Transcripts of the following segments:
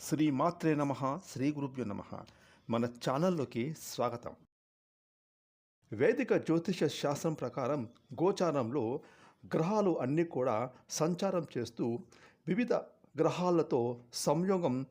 శ్రీ మాత్రే నమ శ్రీ గురుభ్యో నమ. మన ఛానల్లోకి స్వాగతం. వేదిక జ్యోతిష శాస్త్రం ప్రకారం గోచారంలో గ్రహాలు అన్నీ కూడా సంచారం చేస్తూ వివిధ గ్రహాలతో సంయోగం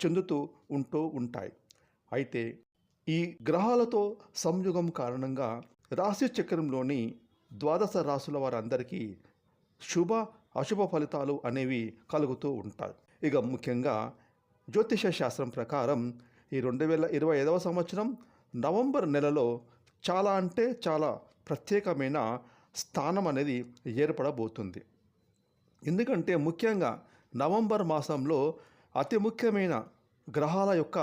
చెందుతూ ఉంటూ ఉంటాయి. అయితే ఈ గ్రహాలతో సంయోగం కారణంగా రాశి చక్రంలోని ద్వాదశ రాసుల వారందరికీ శుభ అశుభ ఫలితాలు అనేవి కలుగుతూ ఉంటాయి. ఇక ముఖ్యంగా జ్యోతిష శాస్త్రం ప్రకారం ఈ రెండు వేల ఇరవై ఐదవ సంవత్సరం నవంబర్ నెలలో చాలా అంటే చాలా ప్రత్యేకమైన స్థానం అనేది ఏర్పడబోతుంది. ఎందుకంటే ముఖ్యంగా నవంబర్ మాసంలో అతి ముఖ్యమైన గ్రహాల యొక్క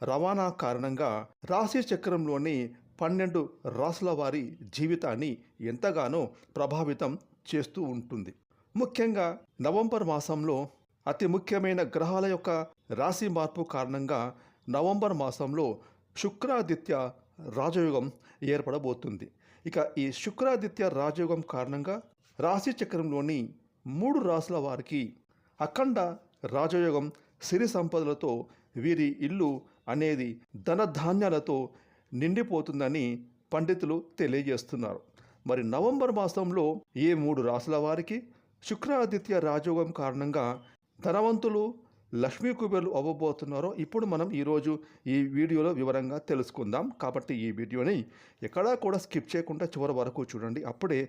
రవాణా కారణంగా రాశి చక్రంలోని పన్నెండు రాసుల వారి జీవితాన్ని ఎంతగానో ప్రభావితం చేస్తూ ఉంటుంది. ముఖ్యంగా నవంబర్ మాసంలో అతి ముఖ్యమైన గ్రహాల యొక్క రాశి మార్పు కారణంగా నవంబర్ మాసంలో శుక్రాదిత్య రాజయోగం ఏర్పడబోతుంది. ఇక ఈ శుక్రాదిత్య రాజయోగం కారణంగా రాశి చక్రంలోని మూడు రాసుల వారికి అఖండ రాజయోగం సిరి సంపదలతో వీరి ఇల్లు అనేది ధనధాన్యాలతో నిండిపోతుందని పండితులు తెలియజేస్తున్నారు. మరి నవంబర్ మాసంలో ఏ మూడు రాసుల వారికి శుక్రాదిత్య రాజయోగం కారణంగా ధనవంతులు లక్ష్మీ కుబేర్లు అవ్వబోతున్నారో ఇప్పుడు మనం ఈరోజు ఈ వీడియోలో వివరంగా తెలుసుకుందాం. కాబట్టి ఈ వీడియోని ఎక్కడా కూడా స్కిప్ చేయకుండా చివరి వరకు చూడండి. అప్పుడే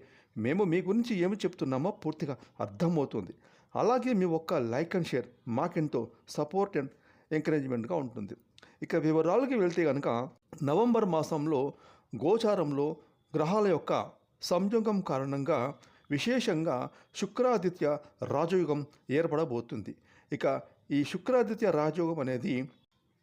మేము మీ గురించి ఏమి చెప్తున్నామో పూర్తిగా అర్థమవుతుంది. అలాగే మీ ఒక్క లైక్ అండ్ షేర్ మాకెంతో సపోర్ట్ అండ్ ఎంకరేజ్మెంట్గా ఉంటుంది. ఇక వివరాలకి వెళ్తే కనుక నవంబర్ మాసంలో గోచారంలో గ్రహాల యొక్క సంయోగం కారణంగా విశేషంగా శుక్రాదిత్య రాజయోగం ఏర్పడబోతుంది. ఇక ఈ శుక్రాదిత్య రాజయోగం అనేది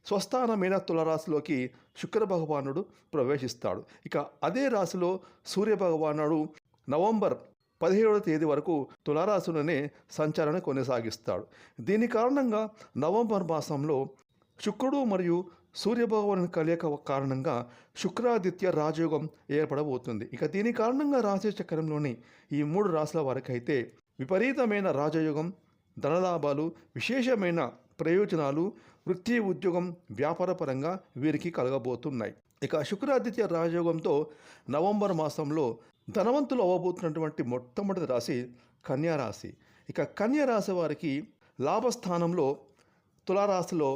స్వస్థానమైన తులరాశిలోకి శుక్ర భగవానుడు ప్రవేశిస్తాడు. ఇక అదే రాశిలో సూర్య భగవానుడు నవంబర్ పదిహేడవ తేదీ వరకు తులారాశిలోనే సంచారాన్ని కొనసాగిస్తాడు. దీని కారణంగా నవంబర్ మాసంలో శుక్రుడు మరియు సూర్యభగవాను కలయిక కారణంగా శుక్రాదిత్య రాజయోగం ఏర్పడబోతుంది. ఇక దీని కారణంగా రాశి చక్రంలోని ఈ మూడు రాశుల వారికైతే విపరీతమైన రాజయోగం ధనలాభాలు విశేషమైన ప్రయోజనాలు వృత్తి ఉద్యోగం వ్యాపారపరంగా వీరికి కలగబోతున్నాయి. ఇక శుక్రాదిత్య రాజయోగంతో నవంబర్ మాసంలో ధనవంతులు అవ్వబోతున్నటువంటి మొట్టమొదటి రాశి కన్యారాశి ఇక కన్యారాశి వారికి లాభస్థానంలో తులారాశిలో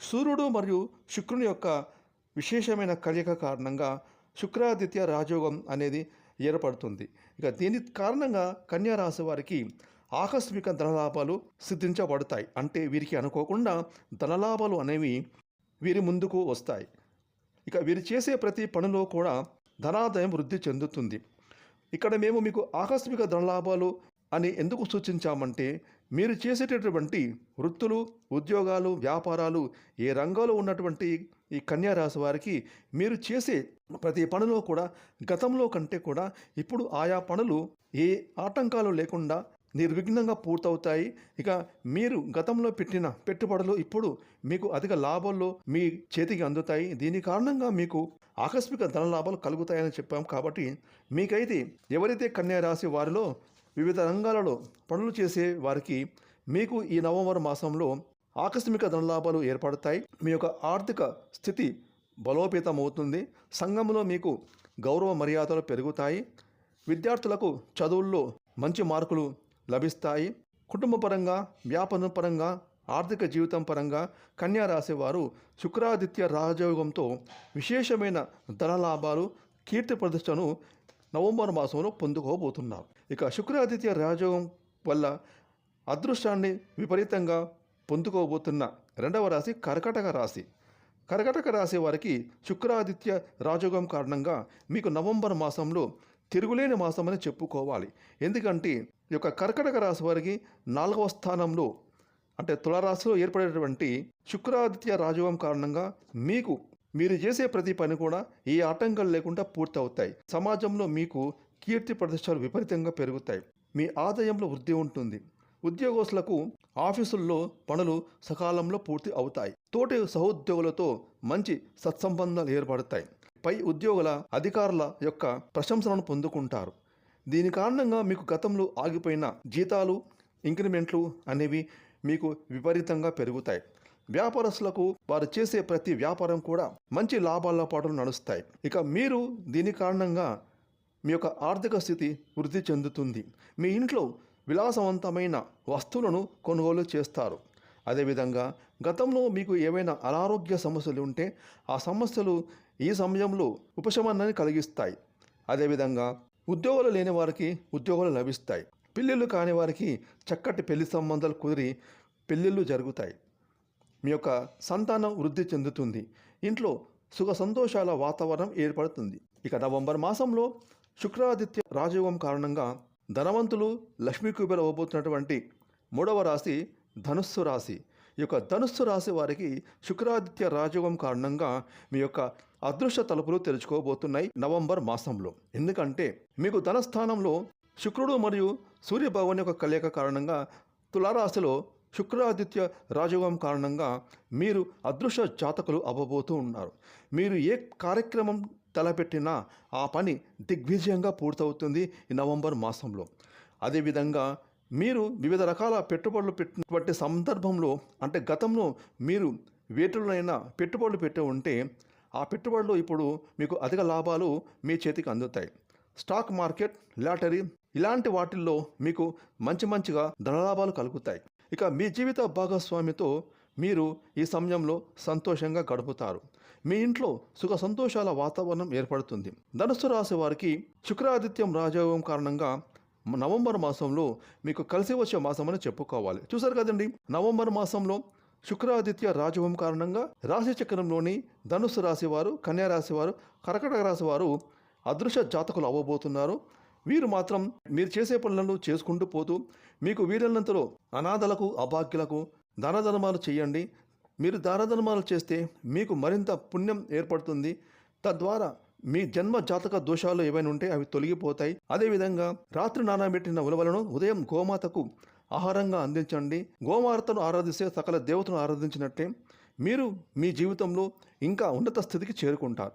సూర్యుడు మరియు శుక్రుని యొక్క విశేషమైన కలయిక కారణంగా శుక్రాదిత్య రాజయోగం అనేది ఏర్పడుతుంది. ఇక దీని కారణంగా కన్యా రాశి వారికి ఆకస్మిక ధనలాభాలు సిద్ధించబడతాయి. అంటే వీరికి అనుకోకుండా ధనలాభాలు అనేవి వీరి ముందుకు వస్తాయి. ఇక వీరు చేసే ప్రతి పనిలో కూడా ధనాదాయం వృద్ధి చెందుతుంది. ఇక్కడ మేము మీకు ఆకస్మిక ధనలాభాలు అని ఎందుకు సూచించామంటే మీరు చేసేటటువంటి వృత్తులు ఉద్యోగాలు వ్యాపారాలు ఏ రంగంలో ఉన్నటువంటి ఈ కన్యారాశి వారికి మీరు చేసే ప్రతి పనిలో కూడా గతంలో కంటే కూడా ఇప్పుడు ఆయా పనులు ఏ ఆటంకాలు లేకుండా నిర్విఘ్నంగా పూర్తవుతాయి. ఇక మీరు గతంలో పెట్టిన పెట్టుబడులు ఇప్పుడు మీకు అధిక లాభాల్లో మీ చేతికి అందుతాయి. దీని కారణంగా మీకు ఆకస్మిక ధన లాభాలు కలుగుతాయని చెప్పాం కాబట్టి మీకైతే ఎవరైతే కన్యా రాశి వారిలో వివిధ రంగాలలో పనులు చేసే వారికి మీకు ఈ నవంబర్ మాసంలో ఆకస్మిక ధనలాభాలు ఏర్పడతాయి. మీ యొక్క ఆర్థిక స్థితి బలోపేతమవుతుంది. సంఘంలో మీకు గౌరవ మర్యాదలు పెరుగుతాయి. విద్యార్థులకు చదువుల్లో మంచి మార్కులు లభిస్తాయి. కుటుంబపరంగా వ్యాపార పరంగా ఆర్థిక జీవితం పరంగా కన్యా రాసేవారు శుక్రాదిత్య రాజయోగంతో విశేషమైన ధనలాభాలు కీర్తి ప్రతిష్టను నవంబర్ మాసంలో పొందుకోబోతున్నారు. ఇక శుక్రాదిత్య రాజయోగం వల్ల అదృష్టాన్ని విపరీతంగా పొందుకోబోతున్న రెండవ రాశి కర్కటక రాశి. కర్కటక రాశి వారికి శుక్రాదిత్య రాజయోగం కారణంగా మీకు నవంబర్ మాసంలో తిరుగులేని మాసమని చెప్పుకోవాలి. ఎందుకంటే ఈ యొక్క కర్కటక రాశి వారికి నాలుగవ స్థానంలో అంటే తులారాశిలో ఏర్పడేటువంటి శుక్రాదిత్య రాజయోగం కారణంగా మీకు మీరు చేసే ప్రతి పని కూడా ఏ ఆటంకాలు లేకుండా పూర్తవుతాయి. సమాజంలో మీకు కీర్తి ప్రతిష్టలు విపరీతంగా పెరుగుతాయి. మీ ఆదాయంలో వృద్ధి ఉంటుంది. ఉద్యోగస్తులకు ఆఫీసుల్లో పనులు సకాలంలో పూర్తి అవుతాయి. తోటి సహోద్యోగులతో మంచి సత్సంబంధాలు ఏర్పడతాయి. పై ఉద్యోగుల అధికారుల యొక్క ప్రశంసలను పొందుకుంటారు. దీని కారణంగా మీకు గతంలో ఆగిపోయిన జీతాలు ఇంక్రిమెంట్లు అనేవి మీకు విపరీతంగా పెరుగుతాయి. వ్యాపారస్తులకు వారు చేసే ప్రతి వ్యాపారం కూడా మంచి లాభాల పాటలు నడుస్తాయి. ఇక మీరు దీని కారణంగా మీ యొక్క ఆర్థిక స్థితి వృద్ధి చెందుతుంది. మీ ఇంట్లో విలాసవంతమైన వస్తువులను కొనుగోలు చేస్తారు. అదేవిధంగా గతంలో మీకు ఏవైనా అనారోగ్య సమస్యలు ఉంటే ఆ సమస్యలు ఈ సమయంలో ఉపశమనాన్ని కలిగిస్తాయి. అదేవిధంగా ఉద్యోగాలు లేని వారికి ఉద్యోగాలు లభిస్తాయి. పెళ్ళిళ్ళు కాని వారికి చక్కటి పెళ్ళి సంబంధాలు కుదిరి పెళ్ళిళ్ళు జరుగుతాయి. మీ యొక్క సంతానం వృద్ధి చెందుతుంది. ఇంట్లో సుఖ సంతోషాల వాతావరణం ఏర్పడుతుంది. ఇక నవంబర్ మాసంలో శుక్రాదిత్య రాజయోగం కారణంగా ధనవంతులు లక్ష్మీ కుబేర అవ్వబోతున్నటువంటి మూడవ రాశి ధనుస్సు రాశి. ఈ యొక్క ధనుస్సు రాశి వారికి శుక్రాదిత్య రాజయోగం కారణంగా మీ యొక్క అదృష్ట తలుపులు తెరుచుకోబోతున్నాయి నవంబర్ మాసంలో. ఎందుకంటే మీకు ధనస్థానంలో శుక్రుడు మరియు సూర్యభగవాన్ యొక్క కలయిక కారణంగా తులారాశిలో శుక్రాదిత్య రాజయోగం కారణంగా మీరు అదృశ్య జాతకులు అవ్వబోతూ ఉన్నారు. మీరు ఏ కార్యక్రమం తలపెట్టినా ఆ పని దిగ్విజయంగా పూర్తవుతుంది ఈ నవంబర్ మాసంలో. అదేవిధంగా మీరు వివిధ రకాల పెట్టుబడులు పెట్టినటువంటి సందర్భంలో అంటే గతంలో మీరు వేటులైన పెట్టుబడులు పెట్టి ఉంటే ఆ పెట్టుబడులు ఇప్పుడు మీకు అధిక లాభాలు మీ చేతికి అందుతాయి. స్టాక్ మార్కెట్ లాటరీ ఇలాంటి వాటిల్లో మీకు మంచి మంచిగా ధనలాభాలు కలుగుతాయి. ఇక మీ జీవిత భాగస్వామితో మీరు ఈ సమయంలో సంతోషంగా గడుపుతారు. మీ ఇంట్లో సుఖ సంతోషాల వాతావరణం ఏర్పడుతుంది. ధనుస్సు రాశి వారికి శుక్రాదిత్యం రాజయోగం కారణంగా నవంబర్ మాసంలో మీకు కలిసి వచ్చే మాసం అని చెప్పుకోవాలి. చూసారు కదండి? నవంబర్ మాసంలో శుక్రాదిత్య రాజవం కారణంగా రాశి చక్రంలోని ధనుస్సు రాశి వారు కన్యా రాశి వారు కర్కటక రాశి వారు అదృశ్య జాతకులు అవ్వబోతున్నారు. వీరు మాత్రం మీరు చేసే పనులను చేసుకుంటూ పోతూ మీకు వీలైనంతలో అనాథలకు అభాగ్యులకు దానధర్మాలు చేయండి. మీరు దానధర్మాలు చేస్తే మీకు మరింత పుణ్యం ఏర్పడుతుంది. తద్వారా మీ జన్మ జాతక దోషాలు ఏవైనా ఉంటే అవి తొలగిపోతాయి. అదేవిధంగా రాత్రి నానబెట్టిన ఉలవలను ఉదయం గోమాతకు ఆహారంగా అందించండి. గోమాతను ఆరాధిస్తే సకల దేవతను ఆరాధించినట్టే మీరు మీ జీవితంలో ఇంకా ఉన్నత స్థితికి చేరుకుంటారు.